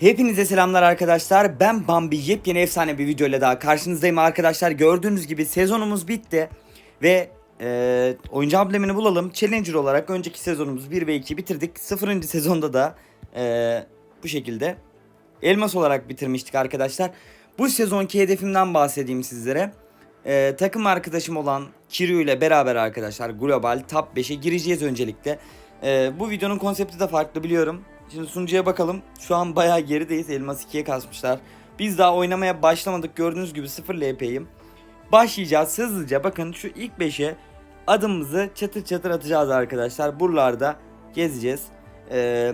Hepinize selamlar arkadaşlar. Ben Bambi yepyeni efsane bir video ile daha karşınızdayım arkadaşlar. Gördüğünüz gibi sezonumuz bitti. Ve e, oyuncu amblemini bulalım. Challenger olarak önceki sezonumuz 1 ve 2 bitirdik. 0. sezonda da e, bu şekilde elmas olarak bitirmiştik arkadaşlar. Bu sezonki hedefimden bahsedeyim sizlere. E, takım arkadaşım olan Kiryu ile beraber arkadaşlar global top 5'e gireceğiz öncelikle. E, bu videonun konsepti de farklı biliyorum. Şimdi sunucuya bakalım. Şu an bayağı gerideyiz. Elmas 2'ye kasmışlar. Biz daha oynamaya başlamadık. Gördüğünüz gibi 0 LP'yim. Başlayacağız hızlıca. Bakın şu ilk 5'e adımımızı çatır çatır atacağız arkadaşlar. Buralarda gezeceğiz. Ee,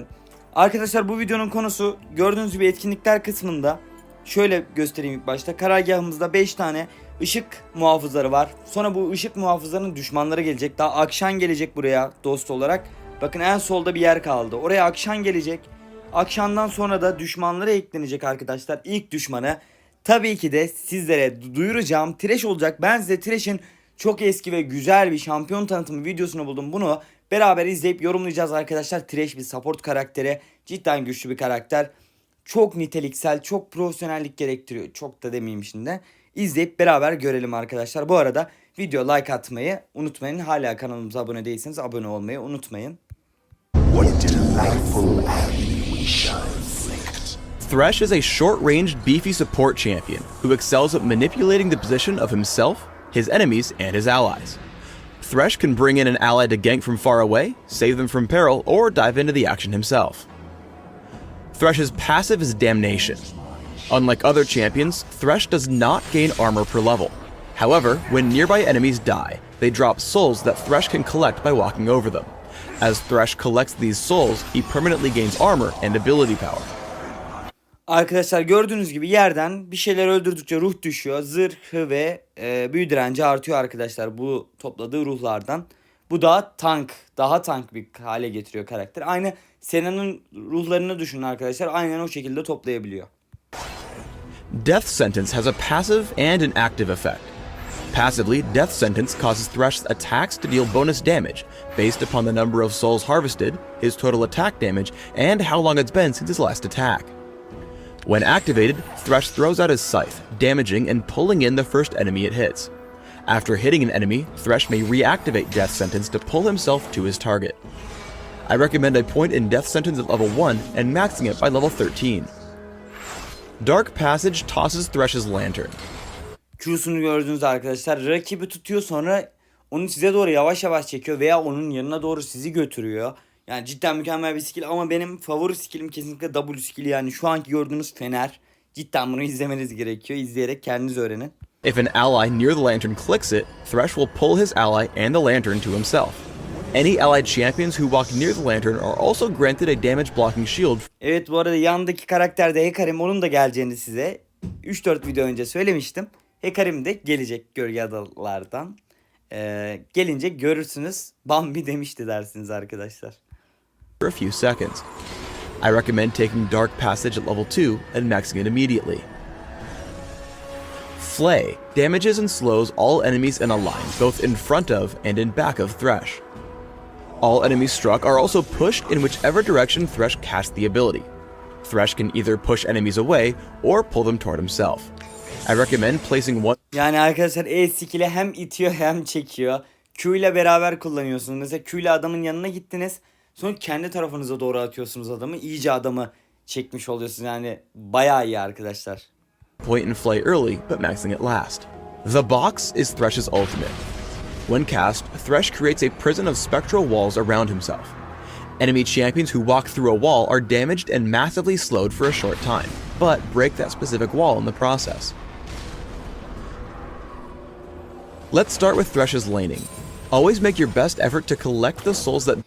arkadaşlar bu videonun konusu gördüğünüz gibi etkinlikler kısmında şöyle göstereyim ilk başta. Karargahımızda 5 tane ışık muhafızları var. Sonra bu ışık muhafızlarının düşmanları gelecek. Daha akşam gelecek buraya dost olarak. Bakın en solda bir yer kaldı. Oraya akşam gelecek. Akşamdan sonra da düşmanlara eklenecek arkadaşlar. İlk düşmanı tabii ki de sizlere du- duyuracağım Trash olacak. Ben size Trash'in çok eski ve güzel bir şampiyon tanıtımı videosunu buldum. Bunu beraber izleyip yorumlayacağız arkadaşlar. Trash bir support karakteri. Cidden güçlü bir karakter. Çok niteliksel, çok profesyonellik gerektiriyor. Çok da demeyeyim şimdi. İzleyip beraber görelim arkadaşlar. Bu arada video like atmayı unutmayın. Hala kanalımıza abone değilseniz abone olmayı unutmayın. Agony we shall. Thresh is a short ranged, beefy support champion who excels at manipulating the position of himself, his enemies, and his allies. Thresh can bring in an ally to gank from far away, save them from peril, or dive into the action himself. Thresh's passive is Damnation. Unlike other champions, Thresh does not gain armor per level. However, when nearby enemies die, they drop souls that Thresh can collect by walking over them. As Thresh collects these souls, he permanently gains armor and ability power. Arkadaşlar gördüğünüz gibi yerden bir şeyler öldürdükçe ruh düşüyor. Zırhı ve e, büyü direnci artıyor arkadaşlar bu topladığı ruhlardan. Bu da tank. Daha tank bir hale getiriyor karakter. Aynı Sena'nın ruhlarını düşünün arkadaşlar. Aynen o şekilde toplayabiliyor. Death Sentence has a passive and an active effect. Passively, Death Sentence causes Thresh's attacks to deal bonus damage based upon the number of souls harvested, his total attack damage, and how long it's been since his last attack. When activated, Thresh throws out his scythe, damaging and pulling in the first enemy it hits. After hitting an enemy, Thresh may reactivate Death Sentence to pull himself to his target. I recommend a point in Death Sentence at level 1 and maxing it by level 13. Dark Passage tosses Thresh's lantern. Q'sunu gördüğünüz arkadaşlar rakibi tutuyor sonra onu size doğru yavaş yavaş çekiyor veya onun yanına doğru sizi götürüyor. Yani cidden mükemmel bir skill ama benim favori skillim kesinlikle W skilli yani şu anki gördüğünüz fener. Cidden bunu izlemeniz gerekiyor. İzleyerek kendiniz öğrenin. If an ally near the lantern clicks it, Thresh will pull his ally and the lantern to himself. Any allied champions who walk near the lantern are also granted a damage blocking shield Evet bu arada yandaki karakter de Hekarim onun da geleceğini size 3-4 video önce söylemiştim. Hekarim de gelecek gölge adalardan. Ee, gelince görürsünüz. Bambi demişti dersiniz arkadaşlar. for a few seconds. I recommend taking Dark Passage at level 2 and maxing it immediately. Flay damages and slows all enemies in a line, both in front of and in back of Thresh. All enemies struck are also pushed in whichever direction Thresh casts the ability. Thresh can either push enemies away or pull them toward himself. I recommend placing one Yani arkadaşlar E skill'i hem itiyor hem çekiyor. Q ile beraber kullanıyorsunuz. Mesela Q ile adamın yanına gittiniz. Sonra kendi tarafınıza doğru atıyorsunuz adamı. İyice adamı çekmiş oluyorsunuz. Yani bayağı iyi arkadaşlar. point and flay early, but maxing it last. The Box is Thresh's ultimate. When cast, Thresh creates a prison of spectral walls around himself. Enemy champions who walk through a wall are damaged and massively slowed for a short time, but break that specific wall in the process. Let's start with Thresh's laning. Always make your best effort to collect the souls that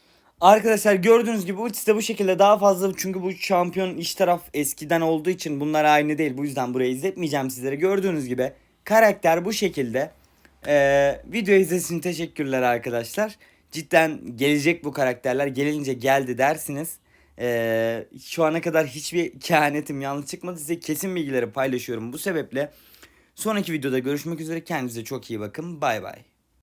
Arkadaşlar gördüğünüz gibi ultisi de bu şekilde daha fazla çünkü bu şampiyon iş taraf eskiden olduğu için bunlar aynı değil. Bu yüzden burayı izletmeyeceğim sizlere. Gördüğünüz gibi karakter bu şekilde. Ee, video izlediğiniz teşekkürler arkadaşlar. Cidden gelecek bu karakterler. Gelince geldi dersiniz. Ee, şu ana kadar hiçbir kehanetim yanlış çıkmadı. Size kesin bilgileri paylaşıyorum bu sebeple. Sonraki videoda görüşmek üzere. Kendinize çok iyi bakın. Bay bay.